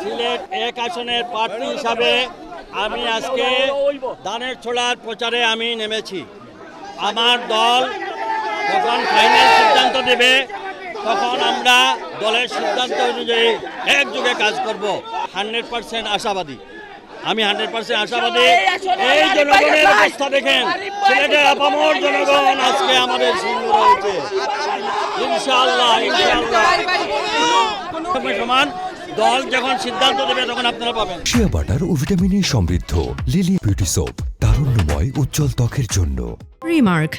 সিলেট এক আসনের প্রার্থী হিসাবে আমি আজকে দানের ছোড়ার প্রচারে আমি নেমেছি। আমার দল যখন ফাইনাল সিদ্ধান্ত দেবে তখন আমরা দলের সিদ্ধান্ত অনুযায়ী একযোগে কাজ করব। হান্ড্রেড পার্সেন্ট আশাবাদী। আমি হান্ড্রেড পার্সেন্ট আশাবাদী। এই জনগণের অবস্থা দেখেন। সিলেটের আপামর জনগণ আজকে আমাদের সঙ্গে রয়েছে। ইনশাআল্লাহ ইনশাআল্লাহ। সমান দল যখন সিদ্ধান্ত দেবে তখন আপনারা পাবেন। শিয়া বাটার ও ভিটামিন সমৃদ্ধ লিলি বিউটি সোপ তারুণ্যময় উজ্জ্বল ত্বকের জন্য। রিমার্ক